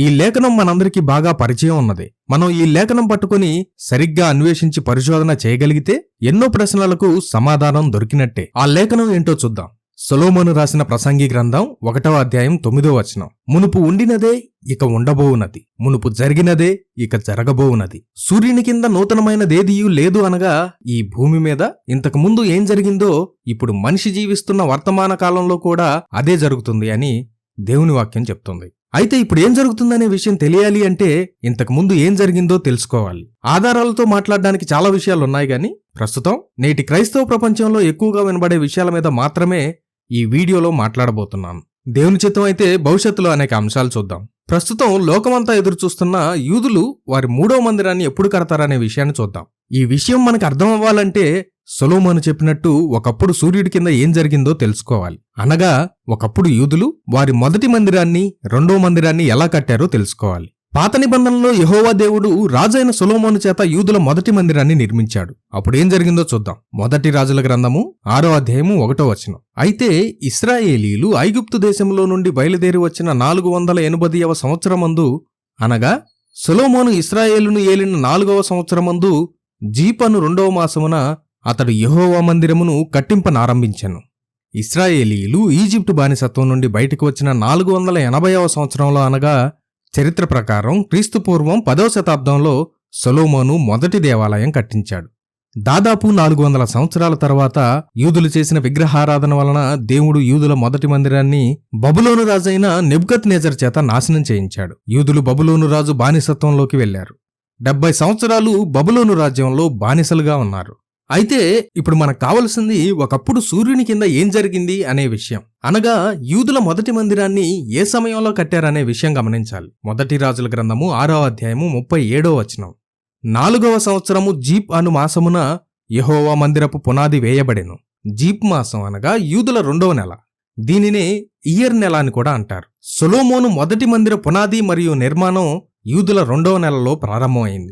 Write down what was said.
ఈ లేఖనం మనందరికీ బాగా పరిచయం ఉన్నది. మనం ఈ లేఖనం పట్టుకుని సరిగ్గా అన్వేషించి పరిశోధన చేయగలిగితే ఎన్నో ప్రశ్నలకు సమాధానం దొరికినట్టే. ఆ లేఖనం ఏంటో చూద్దాం. సొలోమోను రాసిన ప్రసంగి గ్రంథం ఒకటవ అధ్యాయం తొమ్మిదో వచనం. మునుపు ఉండినదే ఇక ఉండబోవునది. మునుపు జరిగినదే ఇక జరగబోవునది. సూర్యుని కింద నూతనమైనదేదియూ లేదు అనగా ఈ భూమి మీద ఇంతకు ముందు ఏం జరిగిందో ఇప్పుడు మనిషి జీవిస్తున్న వర్తమాన కాలంలో కూడా అదే జరుగుతుంది అని దేవుని వాక్యం చెప్తుంది. అయితే ఇప్పుడు ఏం జరుగుతుందనే విషయం తెలియాలి అంటే ఇంతకు ముందు ఏం జరిగిందో తెలుసుకోవాలి. ఆధారాలతో మాట్లాడడానికి చాలా విషయాలు ఉన్నాయి గాని ప్రస్తుతం నేటి క్రైస్తవ ప్రపంచంలో ఎక్కువగా వినబడే విషయాల మీద మాత్రమే ఈ వీడియోలో మాట్లాడబోతున్నాను. దేవుని చిత్తం అయితే భవిష్యత్తులో అనేక అంశాలు చూద్దాం. ప్రస్తుతం లోకమంతా ఎదురు చూస్తున్న యూదులు వారి మూడో మందిరాన్ని ఎప్పుడు కడతారనే విషయాన్ని చూద్దాం. ఈ విషయం మనకు అర్థం అవ్వాలంటే సొలోమోను చెప్పినట్టు ఒకప్పుడు సూర్యుడి కింద ఏం జరిగిందో తెలుసుకోవాలి. అనగా ఒకప్పుడు యూదులు వారి మొదటి మందిరాన్ని రెండో మందిరాన్ని ఎలా కట్టారో తెలుసుకోవాలి. పాత నిబంధనలో యహోవా దేవుడు రాజైన సొలోమోను చేత యూదుల మొదటి మందిరాన్ని నిర్మించాడు. అప్పుడు ఏం జరిగిందో చూద్దాం. మొదటి రాజుల గ్రంథము ఆరో అధ్యాయము ఒకటో వచనం. అయితే ఇస్రాయేలీలు ఐగుప్తు దేశంలో నుండి బయలుదేరి వచ్చిన నాలుగు వందల ఎనభైవ సంవత్సరమందు అనగా సొలోమోను ఇస్రాయేలును ఏలిన నాలుగవ సంవత్సరమందు జీపను రెండవ మాసమున అతడు యహోవా మందిరమును కట్టింపనారంభించెను. ఇస్రాయేలీలు ఈజిప్టు బానిసత్వం నుండి బయటకు వచ్చిన నాలుగు వందల ఎనభైవ సంవత్సరంలో అనగా చరిత్ర ప్రకారం క్రీస్తుపూర్వం పదవ శతాబ్దంలో సొలోమోను మొదటి దేవాలయం కట్టించాడు. దాదాపు నాలుగు వందల సంవత్సరాల తర్వాత యూదులు చేసిన విగ్రహారాధన వలన దేవుడు యూదుల మొదటి మందిరాన్ని బబులోను రాజైన నిబ్గత్ నేజర్ చేత నాశనం చేయించాడు. యూదులు బబులోను రాజు బానిసత్వంలోకి వెళ్ళారు డెబ్బై సంవత్సరాలు బబులోను రాజ్యంలో బానిసలుగా ఉన్నారు. అయితే ఇప్పుడు మనకు కావలసింది ఒకప్పుడు సూర్యుని కింద ఏం జరిగింది అనే విషయం. అనగా యూదుల మొదటి మందిరాన్ని ఏ సమయంలో కట్టారనే విషయం గమనించాలి. మొదటి రాజుల గ్రంథము ఆరో అధ్యాయము ముప్పై ఏడో వచనం. నాలుగవ సంవత్సరము జీప్ అను మాసమున యహోవా మందిరపు పునాది వేయబడెను. జీప్ మాసం అనగా యూదుల రెండవ నెల. దీనినే ఇయర్ నెల అని కూడా అంటారు. సొలోమోను మొదటి మందిర పునాది మరియు నిర్మాణం యూదుల రెండవ నెలలో ప్రారంభమైంది.